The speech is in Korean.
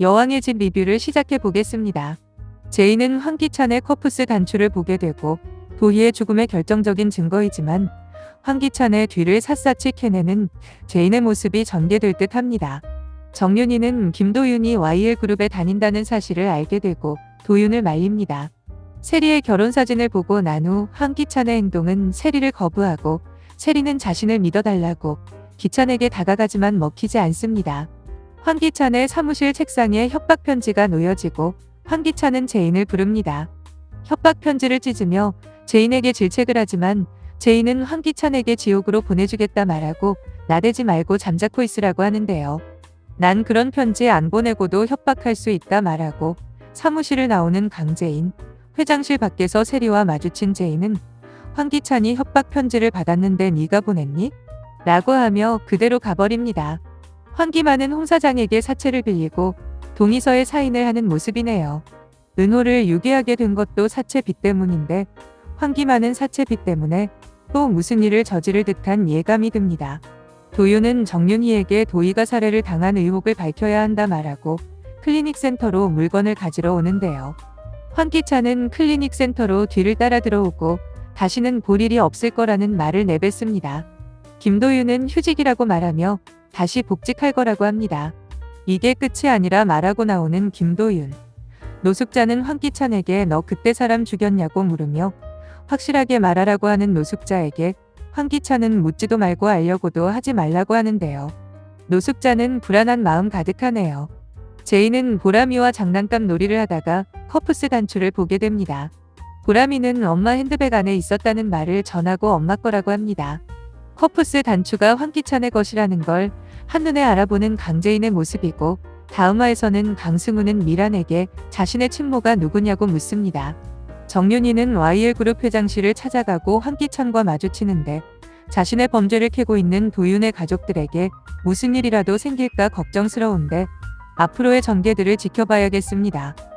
여왕의 집 리뷰를 시작해 보겠습니다. 제이는 황기찬의 커프스 단추를 보게 되고 도희의 죽음의 결정적인 증거이지만 황기찬의 뒤를 샅샅이 캐내는 제인의 모습이 전개될 듯 합니다. 정윤이는 김도윤이 YL그룹에 다닌다는 사실을 알게 되고 도윤을 말립니다. 세리의 결혼 사진을 보고 난 후 황기찬의 행동은 세리를 거부하고 세리는 자신을 믿어달라고 기찬에게 다가가지만 먹히지 않습니다. 황기찬의 사무실 책상에 협박 편지가 놓여지고 황기찬은 제인을 부릅니다. 협박 편지를 찢으며 제인에게 질책을 하지만 제인은 황기찬에게 지옥으로 보내주겠다 말하고 나대지 말고 잠자코 있으라고 하는데요. 난 그런 편지 안 보내고도 협박할 수 있다 말하고 사무실을 나오는 강제인 회장실 밖에서 세리와 마주친 제인은 황기찬이 협박 편지를 받았는데 네가 보냈니? 라고 하며 그대로 가버립니다. 황기만은 홍 사장에게 사채를 빌리고 동의서에 사인을 하는 모습이네요. 은호를 유기하게 된 것도 사채빚 때문인데 황기만은 사채빚 때문에 또 무슨 일을 저지를 듯한 예감이 듭니다. 도윤은 정윤희에게 도희가 살해를 당한 의혹을 밝혀야 한다 말하고 클리닉 센터로 물건을 가지러 오는데요. 황기찬은 클리닉 센터로 뒤를 따라 들어오고 다시는 볼 일이 없을 거라는 말을 내뱉습니다. 김도윤은 휴직이라고 말하며 다시 복직할 거라고 합니다. 이게 끝이 아니라 말하고 나오는 김도윤. 노숙자는 황기찬에게 너 그때 사람 죽였냐고 물으며 확실하게 말하라고 하는 노숙자에게 황기찬은 묻지도 말고 알려고도 하지 말라고 하는데요. 노숙자는 불안한 마음 가득하네요. 제이는 보람이와 장난감 놀이를 하다가 커프스 단추를 보게 됩니다. 보람이는 엄마 핸드백 안에 있었다는 말을 전하고 엄마 거라고 합니다. 커프스 단추가 황기찬의 것이라는 걸 한눈에 알아보는 강재인의 모습이고 다음화에서는 강승우는 미란에게 자신의 친모가 누구냐고 묻습니다. 정윤이는 YL그룹 회장실을 찾아가고 황기찬과 마주치는데 자신의 범죄를 캐고 있는 도윤의 가족들에게 무슨 일이라도 생길까 걱정스러운데 앞으로의 전개들을 지켜봐야겠습니다.